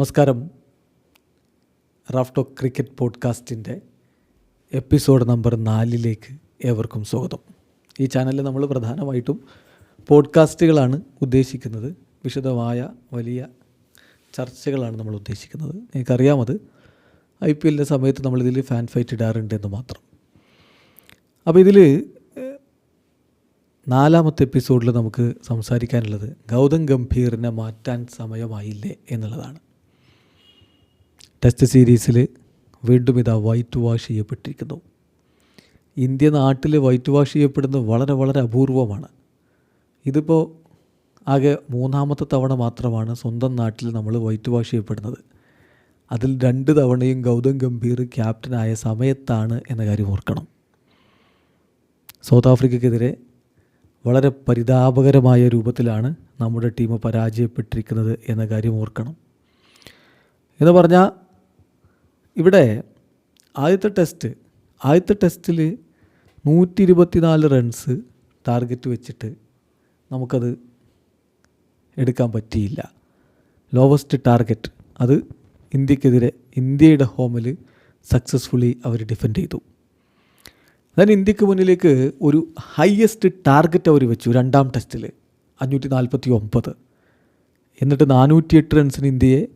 നമസ്കാരം. റാഫ്റ്റോ ക്രിക്കറ്റ് പോഡ്കാസ്റ്റിന്റെ എപ്പിസോഡ് നമ്പർ നാലിലേക്ക് ഏവർക്കും സ്വാഗതം. ഈ ചാനലിൽ നമ്മൾ പ്രധാനമായിട്ടും പോഡ്കാസ്റ്റുകളാണ് ഉദ്ദേശിക്കുന്നത്. വിശദമായ വലിയ ചർച്ചകളാണ് നമ്മൾ ഉദ്ദേശിക്കുന്നത്. എനിക്കറിയാമത് ഐ പി എല്ലിന്റെ സമയത്ത് നമ്മളിതിൽ ഫാൻ ഫൈറ്റ് ഇടാറുണ്ട് എന്ന് മാത്രം. അപ്പോൾ ഇതിൽ നാലാമത്തെ എപ്പിസോഡിൽ നമുക്ക് സംസാരിക്കാനുള്ളത് ഗൗതം ഗംഭീറിനെ മാറ്റാൻ സമയമായില്ലേ എന്നുള്ളതാണ്. ടെസ്റ്റ് സീരീസിൽ വീണ്ടും ഇതാ വൈറ്റ് വാഷ് ചെയ്യപ്പെട്ടിരിക്കുന്നു. ഇന്ത്യ നാട്ടിൽ വൈറ്റ് വാഷ് ചെയ്യപ്പെടുന്നത് വളരെ വളരെ അപൂർവമാണ്. ഇതിപ്പോൾ ആകെ മൂന്നാമത്തെ തവണ മാത്രമാണ് സ്വന്തം നാട്ടിൽ നമ്മൾ വൈറ്റ് വാഷ് ചെയ്യപ്പെടുന്നത്. അതിൽ രണ്ട് തവണയും ഗൗതം ഗംഭീർ ക്യാപ്റ്റനായ സമയത്താണ് എന്ന കാര്യം ഓർക്കണം. സൗത്ത് ആഫ്രിക്കയ്ക്കെതിരെ വളരെ പരിതാപകരമായ രൂപത്തിലാണ് നമ്മുടെ ടീം പരാജയപ്പെട്ടിരിക്കുന്നത് എന്ന കാര്യം ഓർക്കണം. എന്ന് പറഞ്ഞാൽ ഇവിടെ ആദ്യത്തെ ടെസ്റ്റ് ആദ്യത്തെ ടെസ്റ്റിൽ നൂറ്റി ഇരുപത്തിനാല് റൺസ് ടാർഗറ്റ് വെച്ചിട്ട് നമുക്കത് എടുക്കാൻ പറ്റിയില്ല. ലോവസ്റ്റ് ടാർഗറ്റ് അത് ഇന്ത്യക്കെതിരെ ഇന്ത്യയുടെ ഹോമിൽ സക്സസ്ഫുള്ളി അവർ ഡിഫെൻഡ് ചെയ്തു. അതായത് ഇന്ത്യയ്ക്ക് മുന്നിലേക്ക് ഒരു ഹയസ്റ്റ് ടാർഗറ്റ് അവർ വെച്ചു രണ്ടാം ടെസ്റ്റിൽ അഞ്ഞൂറ്റി നാൽപ്പത്തി ഒമ്പത് എന്നിട്ട് നാനൂറ്റിയെട്ട് റൺസിന് ഇന്ത്യയെ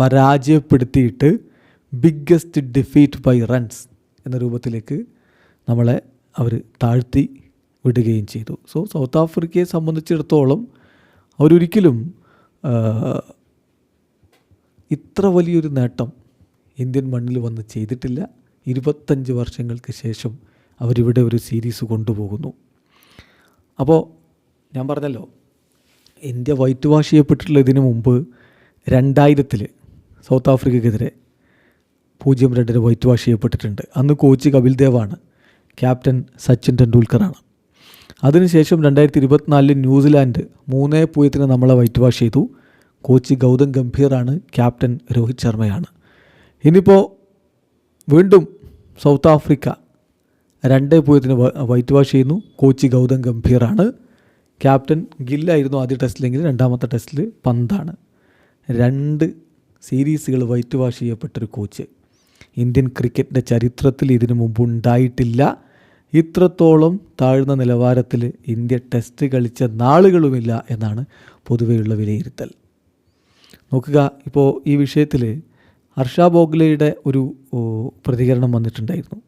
പരാജയപ്പെടുത്തിയിട്ട് ബിഗ്ഗസ്റ്റ് ഡിഫീറ്റ് ബൈ റൺസ് എന്ന രൂപത്തിലേക്ക് നമ്മളെ അവർ താഴ്ത്തി വിടുകയും ചെയ്തു. സോ സൗത്ത് ആഫ്രിക്കയെ സംബന്ധിച്ചിടത്തോളം അവരൊരിക്കലും ഇത്ര വലിയൊരു നേട്ടം ഇന്ത്യൻ മണ്ണിൽ വന്ന് ചെയ്തിട്ടില്ല. ഇരുപത്തഞ്ച് വർഷങ്ങൾക്ക് ശേഷം അവരിവിടെ ഒരു സീരീസ് കൊണ്ടുപോകുന്നു. അപ്പോൾ ഞാൻ പറഞ്ഞല്ലോ ഇന്ത്യ വൈറ്റ് വാഷ് ചെയ്യപ്പെട്ടിട്ടുള്ള ഇതിനു മുമ്പ് രണ്ടായിരത്തിൽ സൗത്ത് ആഫ്രിക്കയ്ക്കെതിരെ പൂജ്യം രണ്ടിന് വൈറ്റ് വാഷ് ചെയ്യപ്പെട്ടിട്ടുണ്ട്. അന്ന് കോച്ച് കപിൽ ദേവാണ് ക്യാപ്റ്റൻ സച്ചിൻ ടെണ്ടുൽക്കറാണ്. അതിനുശേഷം രണ്ടായിരത്തി ഇരുപത്തിനാലിൽ ന്യൂസിലാൻഡ് മൂന്നേ പൂജ്യത്തിന് നമ്മളെ വൈറ്റ് വാഷ് ചെയ്തു. കോച്ച് ഗൗതം ഗംഭീറാണ് ക്യാപ്റ്റൻ രോഹിത് ശർമ്മയാണ്. ഇനിയിപ്പോൾ വീണ്ടും സൗത്ത് ആഫ്രിക്ക രണ്ടേ പൂജ്യത്തിന് വൈറ്റ് വാഷ് ചെയ്യുന്നു. കോച്ച് ഗൗതം ഗംഭീറാണ് ക്യാപ്റ്റൻ ഗില്ലായിരുന്നു ആദ്യ ടെസ്റ്റിലെങ്കിൽ രണ്ടാമത്തെ ടെസ്റ്റിൽ പന്താണ്. രണ്ട് സീരീസുകൾ വൈറ്റ് വാഷ് ചെയ്യപ്പെട്ടൊരു കോച്ച്. ഇന്ത്യൻ ക്രിക്കറ്റിന്റെ ചരിത്രത്തിൽ ഇതിനു മുമ്പ് ഉണ്ടായിട്ടില്ല ഇത്രത്തോളം താഴ്ന്ന നിലവാരത്തിൽ ഇന്ത്യ ടെസ്റ്റ് കളിച്ച നാളുകളുമില്ല എന്നാണ് പൊതുവെയുള്ള വിലയിരുത്തൽ. നോക്കുക ഇപ്പോൾ ഈ വിഷയത്തിൽ ഹർഷ ബോഗ്ലെയുടെ ഒരു പ്രതികരണം വന്നിട്ടുണ്ടായിരുന്നു.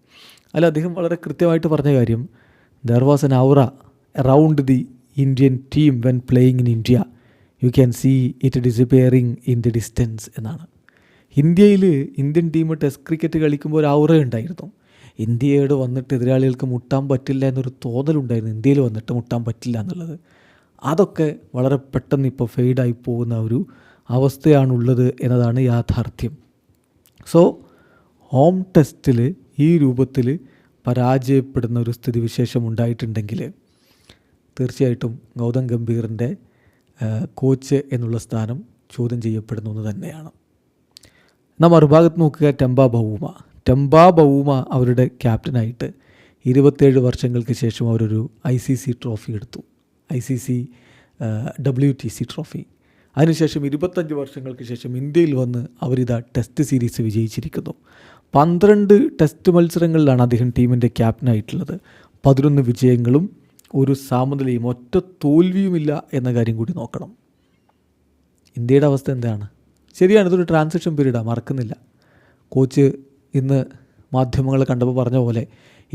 അല്ല അദ്ദേഹം വളരെ കൃത്യമായിട്ട് പറഞ്ഞ കാര്യം there was an aura around the Indian team when playing in India you can see it disappearing in the distance എന്നാണ്. ഇന്ത്യയിൽ ഇന്ത്യൻ ടീം ടെസ്റ്റ് ക്രിക്കറ്റ് കളിക്കുമ്പോൾ ഒരു ഔറ ഉണ്ടായിരുന്നു. ഇന്ത്യയോട് വന്നിട്ട് എതിരാളികൾക്ക് മുട്ടാൻ പറ്റില്ല എന്നൊരു തോന്നലുണ്ടായിരുന്നു. ഇന്ത്യയിൽ വന്നിട്ട് മുട്ടാൻ പറ്റില്ല എന്നുള്ളത്. അതൊക്കെ വളരെ പെട്ടെന്ന് ഇപ്പോൾ ഫെയ്ഡായി പോകുന്ന ഒരു അവസ്ഥയാണുള്ളത് എന്നതാണ് യാഥാർത്ഥ്യം. സോ ഹോം ടെസ്റ്റിൽ ഈ രൂപത്തിൽ പരാജയപ്പെടുന്ന ഒരു സ്ഥിതിവിശേഷം ഉണ്ടായിട്ടുണ്ടെങ്കിൽ തീർച്ചയായിട്ടും ഗൗതം ഗംഭീറിന്റെ കോച്ച് എന്നുള്ള സ്ഥാനം ചോദ്യം ചെയ്യപ്പെടുന്നു എന്ന് തന്നെയാണ്. എന്നാൽ മറുഭാഗത്ത് നോക്കുക ടെമ്പ ബൗമ ടെമ്പ ബൗമ അവരുടെ ക്യാപ്റ്റനായിട്ട് ഇരുപത്തേഴ് വർഷങ്ങൾക്ക് ശേഷം അവരൊരു ഐ സി സി ട്രോഫി എടുത്തു. I C C W T C trophy. അതിനുശേഷം ഇരുപത്തഞ്ച് വർഷങ്ങൾക്ക് ശേഷം ഇന്ത്യയിൽ വന്ന് അവരിതാ ടെസ്റ്റ് സീരീസ് വിജയിച്ചിരിക്കുന്നു. പന്ത്രണ്ട് ടെസ്റ്റ് മത്സരങ്ങളിലാണ് അദ്ദേഹം ടീമിന്റെ ക്യാപ്റ്റനായിട്ടുള്ളത്. പതിനൊന്ന് വിജയങ്ങളും ഒരു സാമനിലയും ഒറ്റ തോൽവിയുമില്ല എന്ന കാര്യം കൂടി നോക്കണം. ഇന്ത്യയുടെ അവസ്ഥ എന്താണ്? ശരിയാണ് ഇതൊരു ട്രാൻസിഷൻ പീരീഡാണ് മറക്കുന്നില്ല. കോച്ച് ഇന്ന് മാധ്യമങ്ങൾ കണ്ടപ്പോൾ പറഞ്ഞ പോലെ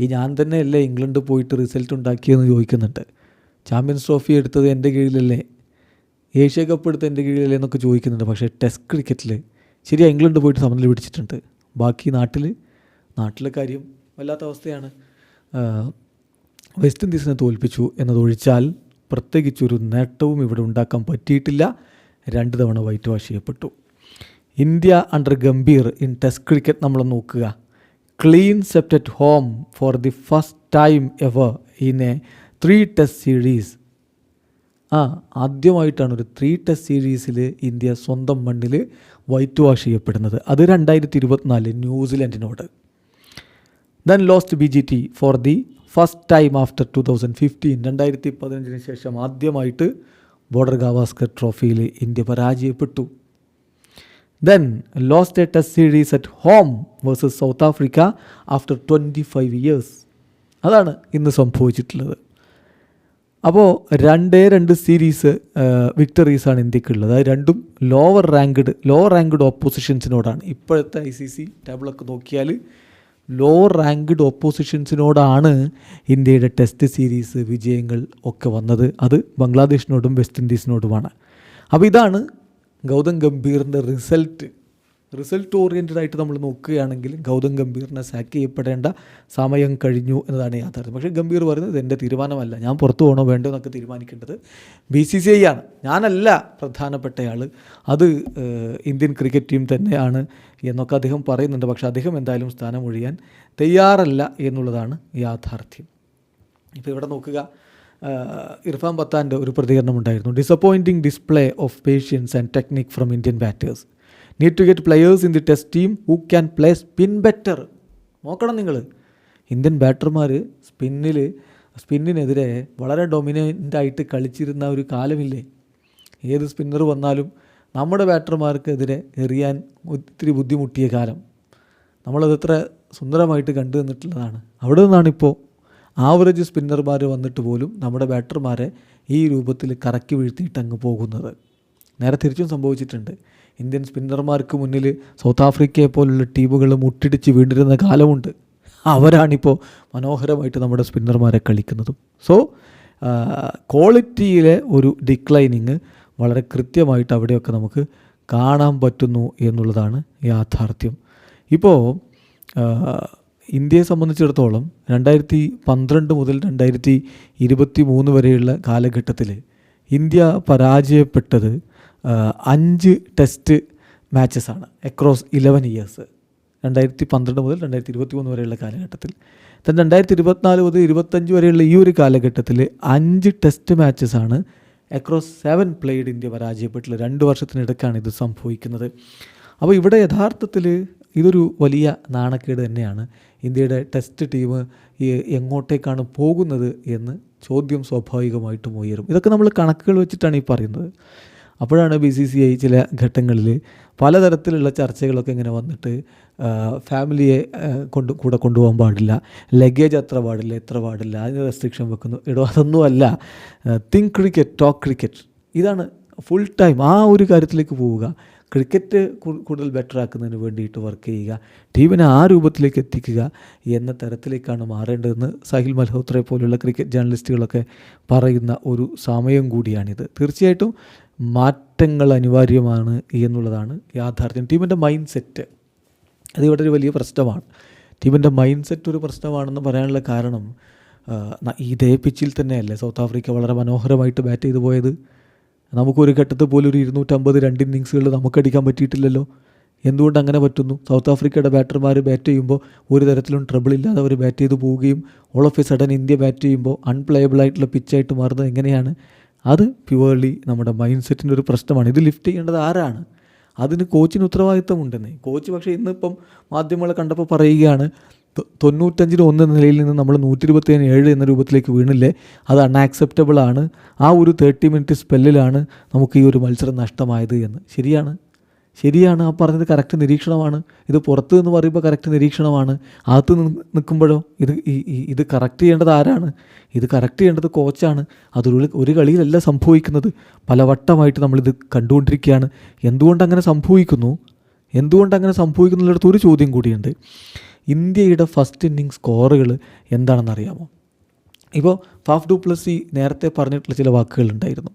ഈ ഞാൻ തന്നെയല്ലേ ഇംഗ്ലണ്ട് പോയിട്ട് റിസൾട്ട് ഉണ്ടാക്കിയെന്ന് ചോദിക്കുന്നുണ്ട്. ചാമ്പ്യൻസ് ട്രോഫി എടുത്തത് എന്റെ കീഴിലല്ലേ? ഏഷ്യ കപ്പ് എടുത്തത് എന്റെ കീഴിലല്ലേ എന്നൊക്കെ ചോദിക്കുന്നുണ്ട്. പക്ഷേ ടെസ്റ്റ് ക്രിക്കറ്റിൽ ശരിയാ ഇംഗ്ലണ്ട് പോയിട്ട് സമനില പിടിച്ചിട്ടുണ്ട്. ബാക്കി നാട്ടിൽ നാട്ടിലെ കാര്യം വല്ലാത്ത അവസ്ഥയാണ്. വെസ്റ്റ് ഇൻഡീസിനെ തോൽപ്പിച്ചു എന്നതൊഴിച്ചാൽ പ്രത്യേകിച്ചൊരു നേട്ടവും ഇവിടെ ഉണ്ടാക്കാൻ പറ്റിയിട്ടില്ല. രണ്ട് തവണ വൈറ്റ് വാഷ് ചെയ്യപ്പെട്ടു. India under Gambhir in test cricket നമ്മൾ നോക്കുക. Clean swept at home for the first time ever in a three test series ആ ആദ്യമായിട്ടാണ് ഒരു ത്രീ ടെസ്റ്റ് സീരീസിൽ ഇന്ത്യ സ്വന്തം മണ്ണിൽ വൈറ്റ് വാഷ് ചെയ്യപ്പെടുന്നത്. അത് രണ്ടായിരത്തി ഇരുപത്തിനാല് ന്യൂസിലൻഡിനോട്. Then lost B G T for the first time after two thousand fifteen രണ്ടായിരത്തി പതിനഞ്ചിന് ശേഷം ആദ്യമായിട്ട് ബോർഡർ ഗാവാസ്കർ ട്രോഫിയിൽ ഇന്ത്യ പരാജയപ്പെട്ടു. Then lost a test series at home versus South Africa after twenty five years അതാണ് ഇന്ന് സംഭവിച്ചിട്ടുള്ളത്. അപ്പോൾ രണ്ടേ രണ്ട് സീരീസ് വിക്ടറീസാണ് ഇന്ത്യക്കുള്ളത്. അത് രണ്ടും ലോവർ റാങ്ക്ഡ് ലോവർ റാങ്ക്ഡ് ഓപ്പോസിഷൻസിനോടാണ് ഇപ്പോഴത്തെ ഐ സി സി ടേബിളൊക്കെ നോക്കിയാൽ ലോവർ റാങ്ക്ഡ് ഓപ്പോസിഷൻസിനോടാണ് ഇന്ത്യയുടെ ടെസ്റ്റ് സീരീസ് വിജയങ്ങൾ ഒക്കെ വന്നത്. അത് ബംഗ്ലാദേശിനോടും വെസ്റ്റ് ഇൻഡീസിനോടുമാണ് അപ്പോൾ ഇതാണ് ഗൗതം ഗംഭീറിന്റെ റിസൾട്ട് റിസൾട്ട് ഓറിയന്റഡ് ആയിട്ട് നമ്മൾ നോക്കുകയാണെങ്കിൽ ഗൗതം ഗംഭീറിനെ സാക്ക് ചെയ്യപ്പെടേണ്ട സമയം കഴിഞ്ഞു എന്നതാണ് യാഥാർത്ഥ്യം. പക്ഷേ ഗംഭീർ പറയുന്നത് എന്റെ തീരുമാനമല്ല. ഞാൻ പുറത്തു പോകണോ വേണ്ടോ എന്നൊക്കെ തീരുമാനിക്കേണ്ടത് ബി സി സി ഐ ആണ്. ഞാനല്ല പ്രധാനപ്പെട്ടയാൾ. അത് ഇന്ത്യൻ ക്രിക്കറ്റ് ടീം തന്നെയാണ് എന്നൊക്കെ അദ്ദേഹം പറയുന്നുണ്ട്. പക്ഷേ അദ്ദേഹം എന്തായാലും സ്ഥാനം ഒഴിയാൻ തയ്യാറല്ല എന്നുള്ളതാണ് യാഥാർത്ഥ്യം. ഇപ്പോൾ ഇവിടെ നോക്കുക. ഇർഫാൻ പത്താന്റെ ഒരു പ്രതികരണം ഉണ്ടായിരുന്നു disappointing display of patience and technique from Indian batters need to get players in the test team who can play spin better നോക്കണം നിങ്ങൾ ഇന്ത്യൻ ബാറ്റർമാർ സ്പിന്നിൽ സ്പിന്നിനെതിരെ വളരെ ഡൊമിനന്റ് ആയിട്ട് കളിച്ചിരുന്ന ഒരു കാലമില്ലേ? ഏത് സ്പിന്നർ വന്നാലും നമ്മുടെ ബാറ്റർമാർക്കെതിരെ എറിയാൻ ഒത്തിരി ബുദ്ധിമുട്ടിയ കാലം. നമ്മളത് എത്ര സുന്ദരമായിട്ട് കണ്ടു നിന്നിട്ടുള്ളതാണ് അവിടെ നിന്നാണിപ്പോൾ ആവറേജ് സ്പിന്നർമാർ വന്നിട്ട് പോലും നമ്മുടെ ബാറ്റർമാരെ ഈ രൂപത്തിൽ കറക്കി വീഴ്ത്തിയിട്ട് അങ്ങ് പോകുന്നത്. നേരെ തിരിച്ചും സംഭവിച്ചിട്ടുണ്ട്. ഇന്ത്യൻ സ്പിന്നർമാർക്ക് മുന്നിൽ സൗത്ത് ആഫ്രിക്കയെ പോലുള്ള ടീമുകൾ മുട്ടിടിച്ച് വീണ്ടിരുന്ന കാലമുണ്ട്. അവരാണിപ്പോൾ മനോഹരമായിട്ട് നമ്മുടെ സ്പിന്നർമാരെ കളിക്കുന്നതും. സോ ക്വാളിറ്റിയിലെ ഒരു ഡിക്ലൈനിങ് വളരെ കൃത്യമായിട്ട് അവിടെയൊക്കെ നമുക്ക് കാണാൻ പറ്റുന്നു എന്നുള്ളതാണ് യാഥാർത്ഥ്യം. ഇപ്പോൾ ഇന്ത്യയെ സംബന്ധിച്ചിടത്തോളം രണ്ടായിരത്തി പന്ത്രണ്ട് മുതൽ രണ്ടായിരത്തി ഇരുപത്തി മൂന്ന് വരെയുള്ള കാലഘട്ടത്തിൽ ഇന്ത്യ പരാജയപ്പെട്ടത് അഞ്ച് ടെസ്റ്റ് മാച്ചസാണ് അക്രോസ് ഇലവൻ ഇയേഴ്സ് രണ്ടായിരത്തി പന്ത്രണ്ട് മുതൽ രണ്ടായിരത്തി ഇരുപത്തി മൂന്ന് വരെയുള്ള കാലഘട്ടത്തിൽ. തന്നെ രണ്ടായിരത്തി ഇരുപത്തിനാല് മുതൽ ഇരുപത്തഞ്ച് വരെയുള്ള ഈ ഒരു കാലഘട്ടത്തിൽ അഞ്ച് ടെസ്റ്റ് മാച്ചസാണ് അക്രോസ് സെവൻ പ്ലേഡ് ഇന്ത്യ പരാജയപ്പെട്ടുള്ള രണ്ട് വർഷത്തിനിടയ്ക്കാണ് ഇത് സംഭവിക്കുന്നത്. അപ്പോൾ ഇവിടെ യഥാർത്ഥത്തിൽ ഇതൊരു വലിയ നാണക്കേട് തന്നെയാണ് ഇന്ത്യയുടെ ടെസ്റ്റ് ടീം എങ്ങോട്ടേക്കാണ് പോകുന്നത് എന്ന് ചോദ്യം സ്വാഭാവികമായിട്ടും ഉയരും. ഇതൊക്കെ നമ്മൾ കണക്കുകൾ വെച്ചിട്ടാണ് ഈ പറയുന്നത്. അപ്പോഴാണ് ബി സി സി ഐ ചില ഘട്ടങ്ങളിൽ പലതരത്തിലുള്ള ചർച്ചകളൊക്കെ ഇങ്ങനെ വന്നിട്ട് ഫാമിലിയെ കൊണ്ട് കൂടെ കൊണ്ടുപോകാൻ പാടില്ല ലഗേജ് അത്ര പാടില്ല എത്ര പാടില്ല അതിന് റെസ്ട്രിക്ഷൻ വെക്കുന്നു. ഇടോ അതൊന്നുമല്ല. തിങ്ക് ക്രിക്കറ്റ് ടോക്ക് ക്രിക്കറ്റ് ഇതാണ് ഫുൾ ടൈം ആ ഒരു കാര്യത്തിലേക്ക് പോവുക. ക്രിക്കറ്റ് കൂടുതൽ ബെറ്റർ ആക്കുന്നതിന് വേണ്ടിയിട്ട് വർക്ക് ചെയ്യുക. ടീമിനെ ആ രൂപത്തിലേക്ക് എത്തിക്കുക എന്ന തരത്തിലേക്കാണ് മാറേണ്ടതെന്ന് സാഹിൽ മൽഹോത്രയെ പോലുള്ള ക്രിക്കറ്റ് ജേർണലിസ്റ്റുകളൊക്കെ പറയുന്ന ഒരു സമയം കൂടിയാണിത്. തീർച്ചയായിട്ടും മാറ്റങ്ങൾ അനിവാര്യമാണ് എന്നുള്ളതാണ് യാഥാർത്ഥ്യം. ടീമിന്റെ മൈൻഡ് സെറ്റ് അത് ഇവിടെ ഒരു വലിയ പ്രശ്നമാണ്. ടീമിന്റെ മൈൻഡ് സെറ്റ് ഒരു പ്രശ്നമാണെന്ന് പറയാനുള്ള കാരണം ഇതേ പിച്ചിൽ തന്നെയല്ലേ. സൗത്ത് ആഫ്രിക്ക വളരെ മനോഹരമായിട്ട് ബാറ്റ് ചെയ്തു പോയത്. നമുക്കൊരു ഘട്ടത്തിൽ പോലും ഒരു ഇരുന്നൂറ്റമ്പത് രണ്ട് ഇന്നിങ്സുകൾ നമുക്കടിക്കാൻ പറ്റിയിട്ടില്ലല്ലോ. എന്തുകൊണ്ട് അങ്ങനെ പറ്റുന്നു? സൗത്ത് ആഫ്രിക്കയുടെ ബാറ്റർമാർ ബാറ്റ് ചെയ്യുമ്പോൾ ഒരു തരത്തിലും ട്രബിൾ ഇല്ലാതെ അവർ ബാറ്റ് ചെയ്ത് പോവുകയും all of a sudden India bat ചെയ്യുമ്പോൾ അൺപ്ലേയബിൾ ആയിട്ടുള്ള പിച്ചായിട്ട് മാറുന്നത് എങ്ങനെയാണ്? അത് പ്യുവർലി നമ്മുടെ മൈൻഡ് സെറ്റിന്റെ ഒരു പ്രശ്നമാണ്. ഇത് ലിഫ്റ്റ് ചെയ്യേണ്ടത് ആരാണ്? അതിന് കോച്ചിന് ഉത്തരവാദിത്തമുണ്ടെന്നേ. കോച്ച് പക്ഷേ ഇന്നിപ്പം മാധ്യമങ്ങളെ കണ്ടപ്പോൾ പറയുകയാണ് തൊണ്ണൂറ്റഞ്ചിന് ഒന്ന് എന്ന നിലയിൽ നിന്ന് നമ്മൾ നൂറ്റി ഇരുപത്തിയേഴ് ഏഴ് എന്ന രൂപത്തിലേക്ക് വീണില്ലേ അത് അൺആക്സെപ്റ്റബിൾ ആണ്. ആ ഒരു തേർട്ടി മിനിറ്റ് സ്പെല്ലിലാണ് നമുക്ക് ഈ ഒരു മത്സരം നഷ്ടമായത് എന്ന്. ശരിയാണ്. ശരിയാണ്. ആ പറഞ്ഞത് കറക്റ്റ് നിരീക്ഷണമാണ്. ഇത് പുറത്ത് നിന്ന് പറയുമ്പോൾ കറക്റ്റ് നിരീക്ഷണമാണ്. അകത്ത് നിൽക്കുമ്പോഴോ ഇത് ഇത് കറക്റ്റ് ചെയ്യേണ്ടത് ആരാണ്? ഇത് കറക്റ്റ് ചെയ്യേണ്ടത് കോച്ചാണ് അതൊരു ഒരു കളിയിലല്ല സംഭവിക്കുന്നത്. പലവട്ടമായിട്ട് നമ്മളിത് കണ്ടുകൊണ്ടിരിക്കുകയാണ്. എന്തുകൊണ്ട് അങ്ങനെ സംഭവിക്കുന്നു? എന്തുകൊണ്ട് അങ്ങനെ സംഭവിക്കുന്നുള്ളിടത്ത് ഒരു ചോദ്യം കൂടിയുണ്ട്. ഇന്ത്യയുടെ ഫസ്റ്റ് ഇന്നിങ് സ്കോറുകൾ എന്താണെന്ന് അറിയാമോ? ഇപ്പോൾ ഫാഫ് ഡുപ്ലസി നേരത്തെ പറഞ്ഞിട്ടുള്ള ചില വാക്കുകൾ ഉണ്ടായിരുന്നു.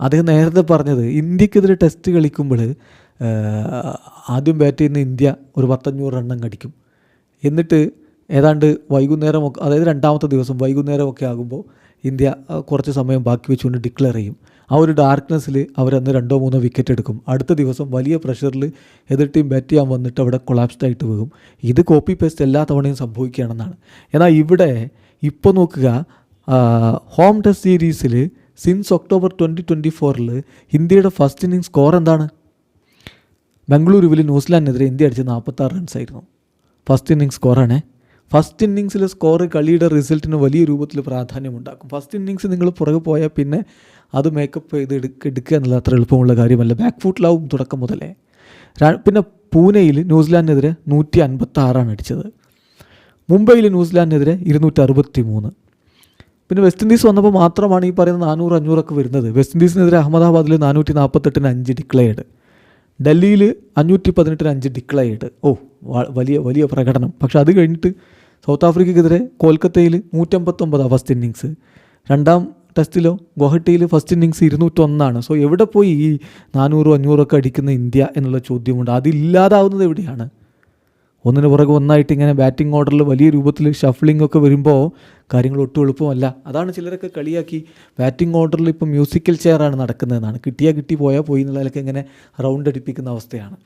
അദ്ദേഹം നേരത്തെ പറഞ്ഞത് ഇന്ത്യക്കെതിരെ ടെസ്റ്റ് കളിക്കുമ്പോൾ ആദ്യം ബാറ്റ് ചെയ്യുന്ന ഇന്ത്യ ഒരു പത്തഞ്ഞൂറ് റണ്ണം കടിക്കും. എന്നിട്ട് ഏതാണ്ട് വൈകുന്നേരമൊക്കെ അതായത് രണ്ടാമത്തെ ദിവസം വൈകുന്നേരമൊക്കെ ആകുമ്പോൾ ഇന്ത്യ കുറച്ച് സമയം ബാക്കി വെച്ചുകൊണ്ട് ഡിക്ലെയർ ചെയ്യും. ആ ഒരു ഡാർക്ക്നെസ്സിൽ അവരന്ന് രണ്ടോ മൂന്നോ വിക്കറ്റ് എടുക്കും. അടുത്ത ദിവസം വലിയ പ്രഷറിൽ എതിർ ടീം ബാറ്റ് ചെയ്യാൻ വന്നിട്ട് അവിടെ കൊളാപ്സ്ഡ് ആയിട്ട് പോകും ഇത് കോപ്പി പേസ്റ്റ് എല്ലാ തവണയും സംഭവിക്കുകയാണെന്നാണ്. എന്നാൽ ഇവിടെ ഇപ്പോൾ നോക്കുക ഹോം ടെസ്റ്റ് സീരീസിൽ സിൻസ് ഒക്ടോബർ ട്വന്റി ട്വന്റി ഫോറിൽ ഇന്ത്യയുടെ ഫസ്റ്റ് ഇന്നിങ് സ്കോർ എന്താണ്? ബംഗളൂരുവിൽ ന്യൂസിലാൻഡിനെതിരെ ഇന്ത്യ അടിച്ച നാൽപ്പത്താറ് റൺസായിരുന്നു ഫസ്റ്റ് ഇന്നിങ് സ്കോറാണേ ഫസ്റ്റ് ഇന്നിങ്സിലെ സ്കോർ കളിയുടെ റിസൾട്ടിന് വലിയ രൂപത്തിൽ പ്രാധാന്യമുണ്ടാക്കും ഫസ്റ്റ് ഇന്നിങ്സ് നിങ്ങൾ പുറകെ പോയാൽ പിന്നെ അത് മേക്കപ്പ് ചെയ്ത് എടുക്ക എടുക്കുക എന്നുള്ളത് അത്ര എളുപ്പമുള്ള കാര്യമല്ല. ബാക്ക് ഫുട്ടിലാവും തുടക്കം മുതലേ. പിന്നെ പൂനെയിൽ ന്യൂസിലാൻഡിനെതിരെ നൂറ്റി അൻപത്തി ആറാണ് അടിച്ചത് മുംബൈയിൽ ന്യൂസിലാൻഡിനെതിരെ ഇരുന്നൂറ്റി അറുപത്തി മൂന്ന് പിന്നെ വെസ്റ്റ് ഇൻഡീസ് വന്നപ്പോൾ മാത്രമാണ് ഈ പറയുന്ന നാനൂറ് അഞ്ഞൂറൊക്കെ വരുന്നത്. വെസ്റ്റ് ഇൻഡീസിനെതിരെ അഹമ്മദാബാദിൽ നാനൂറ്റി നാൽപ്പത്തെട്ടിന് അഞ്ച് ഡിക്ലെയർഡ് ഡൽഹിയിൽ അഞ്ഞൂറ്റി പതിനെട്ടിന് അഞ്ച് ഡിക്ലെയർഡ് ഓ വലിയ വലിയ പ്രകടനം. പക്ഷെ അത് കഴിഞ്ഞിട്ട് സൗത്ത് ആഫ്രിക്കയ്ക്കെതിരെ കൊൽക്കത്തയിൽ നൂറ്റമ്പത്തൊമ്പത് ഫസ്റ്റ് ഇന്നിങ്സ് രണ്ടാം ടെസ്റ്റിലോ ഗുവാഹട്ടിയിൽ ഫസ്റ്റ് ഇന്നിങ്സ് ഇരുന്നൂറ്റൊന്നാണ്. സോ എവിടെ പോയി ഈ നാനൂറും അഞ്ഞൂറൊക്കെ അടിക്കുന്ന ഇന്ത്യ എന്നുള്ള ചോദ്യമുണ്ട്. അതില്ലാതാവുന്നത് എവിടെയാണ്? ഒന്നിന് പുറകെ ഒന്നായിട്ട് ഇങ്ങനെ ബാറ്റിംഗ് ഓർഡറിൽ വലിയ രൂപത്തിൽ ഷഫ്ലിംഗ് ഒക്കെ വരുമ്പോൾ കാര്യങ്ങൾ ഒട്ടും എളുപ്പമല്ല. അതാണ് ചിലരൊക്കെ കളിയാക്കി ബാറ്റിംഗ് ഓർഡറിൽ ഇപ്പോൾ മ്യൂസിക്കൽ ചെയറാണ് നടക്കുന്നതെന്നാണ്. കിട്ടിയാൽ കിട്ടി പോയാൽ പോയി എന്നുള്ളതിലൊക്കെ ഇങ്ങനെ റൗണ്ട് അടിപ്പിക്കുന്ന അവസ്ഥയാണ്.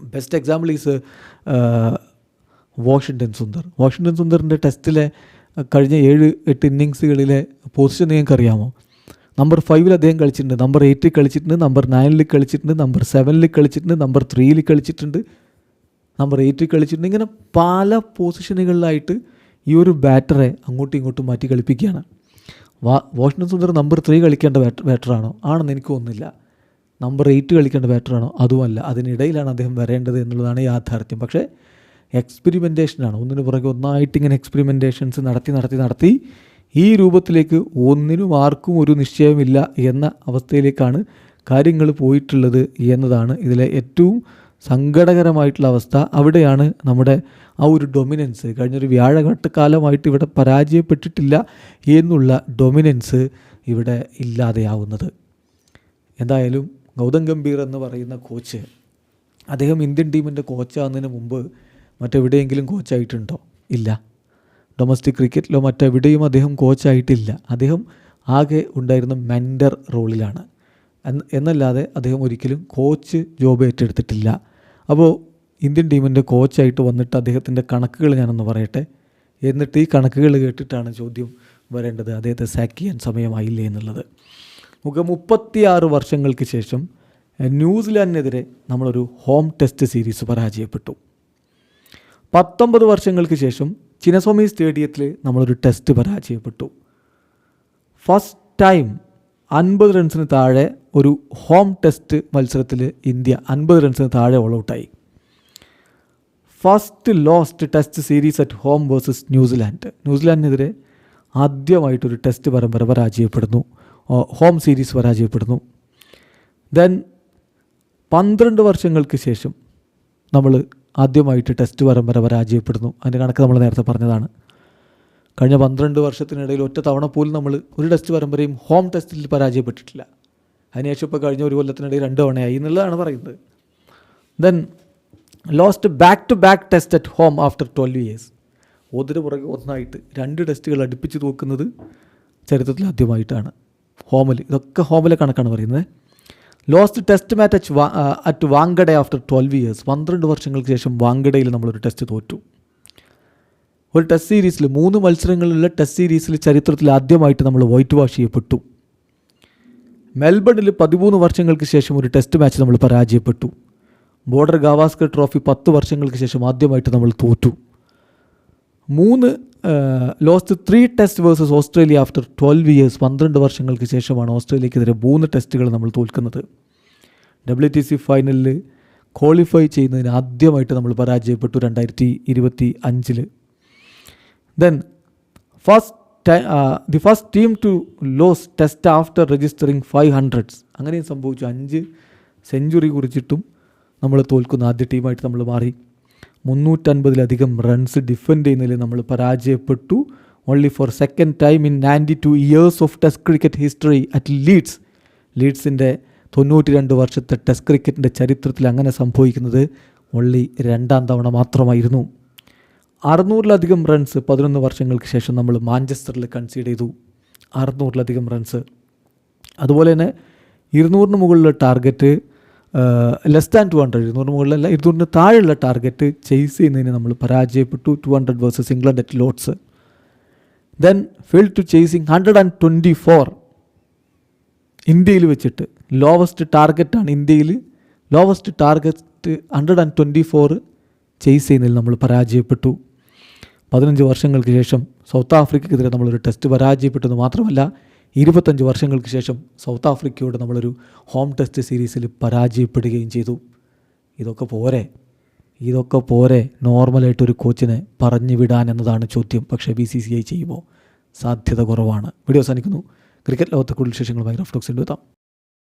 Best example is Washington Sundar. Washington സുന്ദറിന്റെ ടെസ്റ്റിലെ കഴിഞ്ഞ ഏഴ് എട്ട് ഇന്നിങ്സുകളിലെ പൊസിഷൻ നിങ്ങൾക്ക് അറിയാമോ? നമ്പർ ഫൈവിൽ അദ്ദേഹം കളിച്ചിട്ടുണ്ട്. നമ്പർ എയ്റ്റിൽ കളിച്ചിട്ടുണ്ട്. നമ്പർ നയനിൽ കളിച്ചിട്ടുണ്ട്. നമ്പർ സെവനിൽ കളിച്ചിട്ടുണ്ട്. നമ്പർ ത്രീയിൽ കളിച്ചിട്ടുണ്ട്. നമ്പർ എയ്റ്റിൽ കളിച്ചിട്ടുണ്ട്. ഇങ്ങനെ പല പൊസിഷനുകളിലായിട്ട് ഈ ഒരു ബാറ്ററെ അങ്ങോട്ടും ഇങ്ങോട്ടും മാറ്റി കളിപ്പിക്കുകയാണ്. വാ വാഷിംഗ്ടൺ സുന്ദർ നമ്പർ ത്രീ കളിക്കേണ്ട ബാറ്റർ ബാറ്ററാണോ ആണെന്ന് എനിക്ക് തോന്നുന്നില്ല. നമ്പർ എയ്റ്റ് കളിക്കേണ്ട ബാറ്ററാണോ അതുമല്ല. അതിനിടയിലാണ് അദ്ദേഹം വരേണ്ടത് എന്നുള്ളതാണ് യാഥാർത്ഥ്യം. പക്ഷേ എക്സ്പെരിമെന്റേഷനാണ് ഒന്നിനു പുറകെ ഒന്നായിട്ട് ഇങ്ങനെ എക്സ്പെരിമെന്റേഷൻസ് നടത്തി നടത്തി നടത്തി ഈ രൂപത്തിലേക്ക് ഒന്നിനും ആർക്കും ഒരു നിശ്ചയമില്ല എന്ന അവസ്ഥയിലേക്കാണ് കാര്യങ്ങൾ പോയിട്ടുള്ളത് എന്നതാണ് ഇതിലെ ഏറ്റവും സങ്കടകരമായിട്ടുള്ള അവസ്ഥ. അവിടെയാണ് നമ്മുടെ ആ ഒരു ഡൊമിനൻസ് കഴിഞ്ഞൊരു വ്യാഴഘട്ടക്കാലമായിട്ട് ഇവിടെ പരാജയപ്പെട്ടിട്ടില്ല എന്നുള്ള ഡൊമിനൻസ് ഇവിടെ ഇല്ലാതെയാവുന്നത്. എന്തായാലും ഗൗതം ഗംഭീർ എന്ന് പറയുന്ന കോച്ച് അദ്ദേഹം ഇന്ത്യൻ ടീമിന്റെ കോച്ചാകുന്നതിന് മുമ്പ് മറ്റെവിടെയെങ്കിലും കോച്ചായിട്ടുണ്ടോ? ഇല്ല. ഡൊമസ്റ്റിക് ക്രിക്കറ്റിലോ മറ്റെവിടെയും അദ്ദേഹം കോച്ചായിട്ടില്ല. അദ്ദേഹം ആകെ ഉണ്ടായിരുന്ന മെൻഡർ റോളിലാണ്. എന്നല്ലാതെ അദ്ദേഹം ഒരിക്കലും കോച്ച് ജോബ് ഏറ്റെടുത്തിട്ടില്ല. അപ്പോൾ ഇന്ത്യൻ ടീമിന്റെ കോച്ചായിട്ട് വന്നിട്ട് അദ്ദേഹത്തിന്റെ കണക്കുകൾ ഞാനൊന്ന് പറയട്ടെ? എന്നിട്ട് ഈ കണക്കുകൾ കേട്ടിട്ടാണ് ചോദ്യം വരേണ്ടത് അദ്ദേഹത്തെ സാക്ക് ചെയ്യാൻ സമയമായില്ലേ എന്നുള്ളത്. നമുക്ക് മുപ്പത്തിയാറ് വർഷങ്ങൾക്ക് ശേഷം ന്യൂസിലാൻഡിനെതിരെ നമ്മളൊരു ഹോം ടെസ്റ്റ് സീരീസ് പരാജയപ്പെട്ടു. പത്തൊമ്പത് വർഷങ്ങൾക്ക് ശേഷം ചിനസ്വാമി സ്റ്റേഡിയത്തിൽ നമ്മളൊരു ടെസ്റ്റ് പരാജയപ്പെട്ടു. ഫസ്റ്റ് ടൈം അൻപത് റൺസിന് താഴെ ഒരു ഹോം ടെസ്റ്റ് മത്സരത്തിൽ ഇന്ത്യ അൻപത് റൺസിന് താഴെ ഓൾ ഔട്ടായി first lost test series at home versus New Zealand. ന്യൂസിലാൻഡിനെതിരെ ആദ്യമായിട്ടൊരു ടെസ്റ്റ് പരമ്പര പരാജയപ്പെടുന്നു. ഹോം സീരീസ് പരാജയപ്പെടുന്നു. ദെൻ പന്ത്രണ്ട് വർഷങ്ങൾക്ക് ശേഷം നമ്മൾ ആദ്യമായിട്ട് ടെസ്റ്റ് പരമ്പര പരാജയപ്പെടുന്നു. അതിന്റെ കണക്ക് നമ്മൾ നേരത്തെ പറഞ്ഞതാണ്. കഴിഞ്ഞ പന്ത്രണ്ട് വർഷത്തിനിടയിൽ ഒറ്റ തവണ പോലും നമ്മൾ ഒരു ടെസ്റ്റ് പരമ്പരയും ഹോം ടെസ്റ്റിൽ പരാജയപ്പെട്ടിട്ടില്ല. അതിനുശേഷം ഇപ്പോൾ കഴിഞ്ഞ ഒരു കൊല്ലത്തിനിടയിൽ രണ്ട് തവണയായി എന്നുള്ളതാണ് പറയുന്നത്. Then lost back to back test at home after twelve years ഒന്നിന് പുറകെ ഒന്നായിട്ട് രണ്ട് ടെസ്റ്റുകൾ അടുപ്പിച്ച് തോക്കുന്നത് ചരിത്രത്തിൽ ആദ്യമായിട്ടാണ്. ഹോമിൽ ഇതൊക്കെ ഹോമിലെ കണക്കാണ് പറയുന്നത്. ലോസ്റ്റ് ടെസ്റ്റ് മാച്ച് അച്ച് at Wankhede after twelve years പന്ത്രണ്ട് വർഷങ്ങൾക്ക് ശേഷം വാങ്കഡയിൽ നമ്മളൊരു ടെസ്റ്റ് തോറ്റു. ഒരു ടെസ്റ്റ് സീരീസിൽ മൂന്ന് മത്സരങ്ങളിലുള്ള ടെസ്റ്റ് സീരീസിൽ ചരിത്രത്തിൽ ആദ്യമായിട്ട് നമ്മൾ വൈറ്റ് വാഷ് ചെയ്യപ്പെട്ടു. മെൽബണിൽ പതിമൂന്ന് വർഷങ്ങൾക്ക് ശേഷം ഒരു ടെസ്റ്റ് മാച്ച് നമ്മൾ പരാജയപ്പെട്ടു. ബോർഡർ ഗാവാസ്കർ ട്രോഫി പത്ത് വർഷങ്ങൾക്ക് ശേഷം ആദ്യമായിട്ട് നമ്മൾ തോറ്റു. മൂന്ന് lost three test versus Australia after twelve years പന്ത്രണ്ട് വർഷങ്ങൾക്ക് ശേഷമാണ് ഓസ്ട്രേലിയക്കെതിരെ മൂന്ന് ടെസ്റ്റുകൾ നമ്മൾ തോൽക്കുന്നത്. ഡബ്ല്യു ടി സി ഫൈനലിൽ ക്വാളിഫൈ ചെയ്യുന്നതിന് ആദ്യമായിട്ട് നമ്മൾ പരാജയപ്പെട്ടു രണ്ടായിരത്തി ഇരുപത്തി അഞ്ചിൽ then first the first team to lose test after registering five hundreds അങ്ങനെയും സംഭവിച്ചു. അഞ്ച് സെഞ്ചുറി കുറിച്ചിട്ടും നമ്മൾ തോൽക്കുന്ന ആദ്യ ടീമായിട്ട് നമ്മൾ മാറി. മുന്നൂറ്റൻപതിലധികം റൺസ് ഡിഫെൻഡ് ചെയ്യുന്നതിൽ നമ്മൾ പരാജയപ്പെട്ടു. Only for second time in ninety two years of test cricket history at Leeds ലീഡ്സിന്റെ തൊണ്ണൂറ്റി രണ്ട് വർഷത്തെ ടെസ്റ്റ് ക്രിക്കറ്റിന്റെ ചരിത്രത്തിൽ അങ്ങനെ സംഭവിക്കുന്നത് ഓൺലി രണ്ടാം തവണ മാത്രമായിരുന്നു. അറുന്നൂറിലധികം റൺസ് പതിനൊന്ന് വർഷങ്ങൾക്ക് ശേഷം നമ്മൾ മാഞ്ചസ്റ്ററിൽ കൺസീഡ് ചെയ്തു. അറുന്നൂറിലധികം റൺസ് അതുപോലെ തന്നെ ഇരുന്നൂറിന് മുകളിലുള്ള target less than two hundred ഇരുന്നൂറിന് മുകളിലല്ല ഇരുന്നൂറിന് താഴെയുള്ള ടാർഗറ്റ് ചേസ് ചെയ്യുന്നതിന് നമ്മൾ പരാജയപ്പെട്ടു. Two hundred versus England at Lord's then fail to chasing hundred and twenty four ഇന്ത്യയിൽ വെച്ചിട്ട് ലോവസ്റ്റ് ടാർഗറ്റാണ് ഇന്ത്യയിൽ. Lowest target hundred and twenty four chase ചെയ്യുന്നതിൽ നമ്മൾ പരാജയപ്പെട്ടു. പതിനഞ്ച് വർഷങ്ങൾക്ക് ശേഷം സൗത്ത് ആഫ്രിക്കയ്ക്കെതിരെ നമ്മളൊരു ടെസ്റ്റ് പരാജയപ്പെട്ടെന്ന് മാത്രമല്ല ഇരുപത്തഞ്ച് വർഷങ്ങൾക്ക് ശേഷം സൗത്ത് ആഫ്രിക്കയോട് നമ്മളൊരു ഹോം ടെസ്റ്റ് സീരീസിൽ പരാജയപ്പെടുകയും ചെയ്തു. ഇതൊക്കെ പോരെ? ഇതൊക്കെ പോരെ? നോർമലായിട്ടൊരു കോച്ചിനെ പറഞ്ഞു വിടാൻ എന്നതാണ് ചോദ്യം. പക്ഷേ ബി സി സി ഐ ചെയ്യുമോ സാധ്യത കുറവാണ്. വീഡിയോ അവസാനിക്കുന്നു. ക്രിക്കറ്റ് ലോകത്തെ കൂടുതൽ വിശേഷങ്ങൾ റഫ് ടോക്സിന്റെ എത്താം.